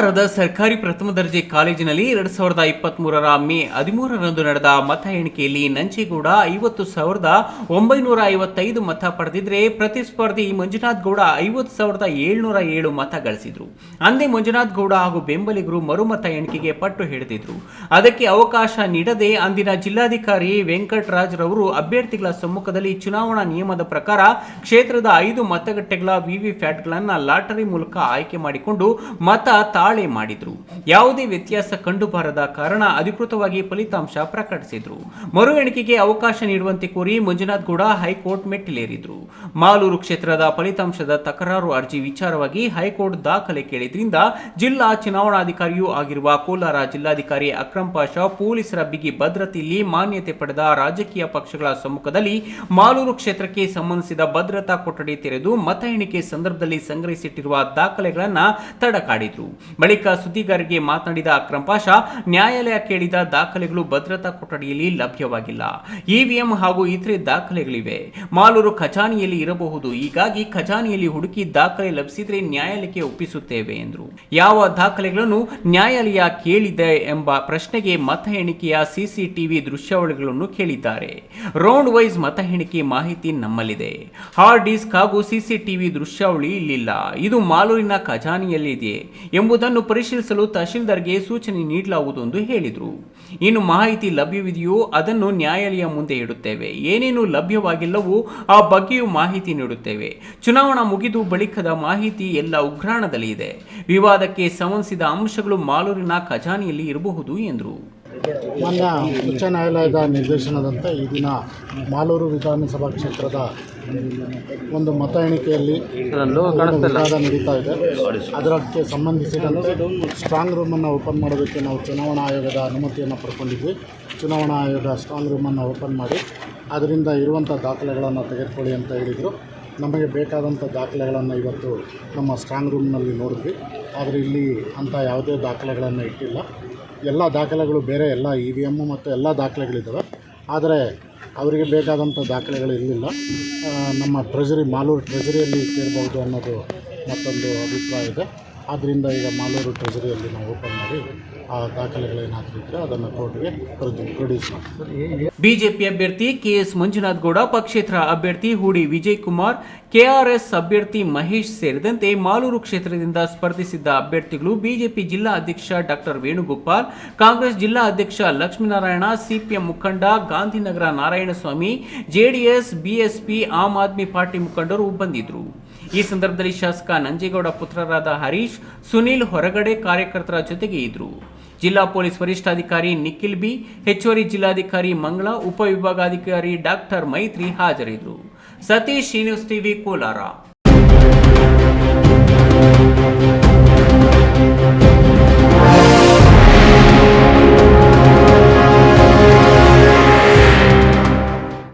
ಕೋಲಾರದ ಸರ್ಕಾರಿ ಪ್ರಥಮ ದರ್ಜೆ ಕಾಲೇಜಿನಲ್ಲಿ ಎರಡ್ ಸಾವಿರದ ಇಪ್ಪತ್ತ್ ಮೂರರ ಮೇ ಹದಿಮೂರರಂದು ನಡೆದ ಮತ ಎಣಿಕೆಯಲ್ಲಿ ನಂಜೇಗೌಡ ಐವತ್ತು ಸಾವಿರದ ಒಂಬೈನೂರ ಐವತ್ತೈದು ಮತ ಪಡೆದಿದ್ರೆ ಪ್ರತಿಸ್ಪರ್ಧಿ ಮಂಜುನಾಥ್ ಗೌಡ ಐವತ್ತು ಸಾವಿರದ ಏಳ್ನೂರ ಏಳು ಮತ ಗಳಿಸಿದ್ರು. ಅಂದೇ ಮಂಜುನಾಥ್ ಗೌಡ ಹಾಗೂ ಬೆಂಬಲಿಗರು ಮರುಮತ ಎಣಿಕೆಗೆ ಪಟ್ಟು ಹಿಡಿದಿದ್ರು. ಅದಕ್ಕೆ ಅವಕಾಶ ನೀಡದೆ ಅಂದಿನ ಜಿಲ್ಲಾಧಿಕಾರಿ ವೆಂಕಟರಾಜ್ ರವರು ಅಭ್ಯರ್ಥಿಗಳ ಸಮ್ಮುಖದಲ್ಲಿ ಚುನಾವಣಾ ನಿಯಮದ ಪ್ರಕಾರ ಕ್ಷೇತ್ರದ ಐದು ಮತಗಟ್ಟೆಗಳ ವಿವಿಪ್ಯಾಟ್ಗಳನ್ನು ಲಾಟರಿ ಮೂಲಕ ಆಯ್ಕೆ ಮಾಡಿಕೊಂಡು ಮತ ತಾಳೆ ಮಾಡಿದ್ರು. ಯಾವುದೇ ವ್ಯತ್ಯಾಸ ಕಂಡುಬರದ ಕಾರಣ ಅಧಿಕೃತವಾಗಿ ಫಲಿತಾಂಶ ಪ್ರಕಟಿಸಿದ್ರು. ಮರು ಎಣಿಕೆಗೆ ಅವಕಾಶ ನೀಡುವಂತೆ ಕೋರಿ ಮಂಜುನಾಥ್ ಗೌಡ ಹೈಕೋರ್ಟ್ ಮೆಟ್ಟಿಲೇರಿದ್ರು. ಮಾಲೂರು ಕ್ಷೇತ್ರದ ಫಲಿತಾಂಶದ ತಕರಾರು ಅರ್ಜಿ ವಿಚಾರವಾಗಿ ಹೈಕೋರ್ಟ್ ದಾಖಲೆ ಕೇಳಿದ್ರಿಂದ ಜಿಲ್ಲಾ ಚುನಾವಣಾಧಿಕಾರಿಯೂ ಆಗಿರುವ ಕೋಲಾರ ಜಿಲ್ಲಾಧಿಕಾರಿ ಅಕ್ರಮ್ ಪಾಷಾ ಪೊಲೀಸರ ಬಿಗಿ ಭದ್ರತೆಯಲ್ಲಿ ಮಾನ್ಯತೆ ಪಡೆದ ರಾಜಕೀಯ ಪಕ್ಷಗಳ ಸಮ್ಮುಖದಲ್ಲಿ ಮಾಲೂರು ಕ್ಷೇತ್ರಕ್ಕೆ ಸಂಬಂಧಿಸಿದ ಭದ್ರತಾ ಕೊಠಡಿ ತೆರೆದು ಮತ ಎಣಿಕೆ ಸಂದರ್ಭದಲ್ಲಿ ಸಂಗ್ರಹಿಸಿಟ್ಟಿರುವ ದಾಖಲೆಗಳನ್ನು ತಡಕಾಡಿದ್ರು. ಬಳಿಕ ಸುದ್ದಿಗಾರರಿಗೆ ಮಾತನಾಡಿದ ಅಕ್ರಮ್ ನ್ಯಾಯಾಲಯ ಕೇಳಿದ ದಾಖಲೆಗಳು ಭದ್ರತಾ ಕೊಠಡಿಯಲ್ಲಿ ಲಭ್ಯವಾಗಿಲ್ಲ. ಇವಿಎಂ ಹಾಗೂ ಇತರೆ ದಾಖಲೆಗಳಿವೆ. ಮಾಲೂರು ಖಜಾನೆಯಲ್ಲಿ ಇರಬಹುದು. ಹೀಗಾಗಿ ಖಜಾನೆಯಲ್ಲಿ ಹುಡುಕಿ ದಾಖಲೆ ಲಭಿಸಿದ್ರೆ ನ್ಯಾಯಾಲಯಕ್ಕೆ ಒಪ್ಪಿಸುತ್ತೇವೆ ಎಂದರು. ಯಾವ ದಾಖಲೆಗಳನ್ನು ನ್ಯಾಯಾಲಯ ಕೇಳಿದೆ ಎಂಬ ಪ್ರಶ್ನೆಗೆ ಮತ ಎಣಿಕೆಯ ಸಿಸಿಟಿವಿ ದೃಶ್ಯಾವಳಿಗಳನ್ನು ಕೇಳಿದ್ದಾರೆ. ರೌಂಡ್ ವೈಸ್ ಮತ ಎಣಿಕೆ ಮಾಹಿತಿ ನಮ್ಮಲ್ಲಿದೆ. ಹಾರ್ಡ್ ಡಿಸ್ಕ್ ಹಾಗೂ ಸಿಸಿಟಿವಿ ದೃಶ್ಯಾವಳಿ ಇಲ್ಲಿಲ್ಲ. ಇದು ಮಾಲೂರಿನ ಖಜಾನೆಯಲ್ಲಿದೆ ಎಂಬುದನ್ನು ಪರಿಶೀಲಿಸಲು ತಹಶೀಲ್ದಾರ್ಗೆ ಸೂಚನೆ ನೀಡಲಾಗುವುದು ಎಂದು ಹೇಳಿದರು. ಇನ್ನು ಮಾಹಿತಿ ಲಭ್ಯವಿದೆಯೋ ಅದನ್ನು ನ್ಯಾಯಾಲಯ ಮುಂದೆ ಇಡುತ್ತೇವೆ. ಏನೇನು ಲಭ್ಯವಾಗಿಲ್ಲವೋ ಆ ಬಗ್ಗೆಯೂ ಮಾಹಿತಿ ನೀಡುತ್ತೇವೆ. ಚುನಾವಣಾ ಮುಗಿದು ಬಳಿಕದ ಮಾಹಿತಿ ಎಲ್ಲ ಉಗ್ರಾಣದಲ್ಲಿ ಇದೆ ವಿವಾದಕ್ಕೆ ಸಂಬಂಧಿಸಿದ ಅಂಶಗಳು ಮಾಲೂರಿನ ಖಜಾನೆಯಲ್ಲಿ ಇರಬಹುದು ಎಂದರು. ಮಾನ್ಯ ಉಚ್ಚ ನ್ಯಾಯಾಲಯದ ನಿರ್ದೇಶನದಂತೆ ಈ ದಿನ ಮಾಲೂರು ವಿಧಾನಸಭಾ ಕ್ಷೇತ್ರದ ಒಂದು ಮತ ಎಣಿಕೆಯಲ್ಲಿ ವಿವಾದ ನಡೀತಾ ಇದೆ. ಅದಕ್ಕೆ ಸಂಬಂಧಿಸಿದಂತೆ ಸ್ಟ್ರಾಂಗ್ ರೂಮನ್ನು ಓಪನ್ ಮಾಡೋದಕ್ಕೆ ನಾವು ಚುನಾವಣಾ ಆಯೋಗದ ಅನುಮತಿಯನ್ನು ಪಡ್ಕೊಂಡಿದ್ವಿ. ಚುನಾವಣಾ ಆಯೋಗ ಸ್ಟ್ರಾಂಗ್ ರೂಮನ್ನು ಓಪನ್ ಮಾಡಿ ಅದರಿಂದ ಇರುವಂಥ ದಾಖಲೆಗಳನ್ನು ತೆಗೆದುಕೊಳ್ಳಿ ಅಂತ ಹೇಳಿದರು. ನಮಗೆ ಬೇಕಾದಂಥ ದಾಖಲೆಗಳನ್ನು ಇವತ್ತು ನಮ್ಮ ಸ್ಟ್ರಾಂಗ್ ರೂಮ್ನಲ್ಲಿ ನೋಡಿದ್ವಿ. ಆದರೆ ಇಲ್ಲಿ ಅಂಥ ಯಾವುದೇ ದಾಖಲೆಗಳನ್ನು ಇಟ್ಟಿಲ್ಲ. ಎಲ್ಲ ದಾಖಲೆಗಳು ಬೇರೆ, ಎಲ್ಲ ಇ ವಿ ಎಮ್ಮು ಮತ್ತು ಎಲ್ಲ ದಾಖಲೆಗಳಿದ್ದಾವೆ. ಆದರೆ ಅವರಿಗೆ ಬೇಕಾದಂಥ ದಾಖಲೆಗಳು ಇರಲಿಲ್ಲ ನಮ್ಮ ಟ್ರೆಜರಿ ಮಾಲೂರು ಟ್ರೆಜರಿಯಲ್ಲಿ ಕೇಳಬಹುದು ಅನ್ನೋದು ಮತ್ತೊಂದು ಅಭಿಪ್ರಾಯ ಇದೆ. ಆದ್ದರಿಂದ ಈಗ ಮಾಲೂರು ಟ್ರೆಜರಿಯಲ್ಲಿ ನಾವು ಓಪನ್ ಮಾಡಿ ಆ ಇದ್ರೆ ಅದನ್ನು ಕೋರ್ಟ್ಗೆ ಪ್ರೊಡ್ಯೂಸ್ ಬಿಜೆಪಿ ಅಭ್ಯರ್ಥಿ ಕೆಎಸ್ ಮಂಜುನಾಥ್ ಗೌಡ, ಪಕ್ಷೇತರ ಅಭ್ಯರ್ಥಿ ಹೂಡಿ ವಿಜಯ್ ಕುಮಾರ್ ಕೆಆರ್ಎಸ್ ಅಭ್ಯರ್ಥಿ ಮಹೇಶ್ ಸೇರಿದಂತೆ ಮಾಲೂರು ಕ್ಷೇತ್ರದಿಂದ ಸ್ಪರ್ಧಿಸಿದ್ದ ಅಭ್ಯರ್ಥಿಗಳು ಬಿಜೆಪಿ ಜಿಲ್ಲಾ ಅಧ್ಯಕ್ಷ ಡಾಕ್ಟರ್ ವೇಣುಗೋಪಾಲ್, ಕಾಂಗ್ರೆಸ್ ಜಿಲ್ಲಾ ಅಧ್ಯಕ್ಷ ಲಕ್ಷ್ಮೀನಾರಾಯಣ, ಸಿಪಿಎಂ ಮುಖಂಡ Gandhinagar Narayanaswamy JDS BSP Aam Aadmi Party ಮುಖಂಡರು ಬಂದಿದ್ರು. ಈ ಸಂದರ್ಭದಲ್ಲಿ ಶಾಸಕ ನಂಜೇಗೌಡ ಪುತ್ರರಾದ ಹರೀಶ್, ಸುನೀಲ್ ಹೊರಗಡೆ ಕಾರ್ಯಕರ್ತರ ಜೊತೆಗೆ ಇದ್ರು. ಜಿಲ್ಲಾ ಪೊಲೀಸ್ ವರಿಷ್ಠಾಧಿಕಾರಿ ನಿಖಿಲ್ ಬಿ, ಹೆಚ್ಚುವರಿ ಜಿಲ್ಲಾಧಿಕಾರಿ ಮಂಗಳ ಉಪವಿಭಾಗಾಧಿಕಾರಿ ಡಾಕ್ಟರ್ ಮೈತ್ರಿ ಹಾಜರಿದ್ದರು. ಸತೀಶ್ ಶ್ರೀನಿವಾಸ್ ಟಿವಿ, ಕೋಲಾರ.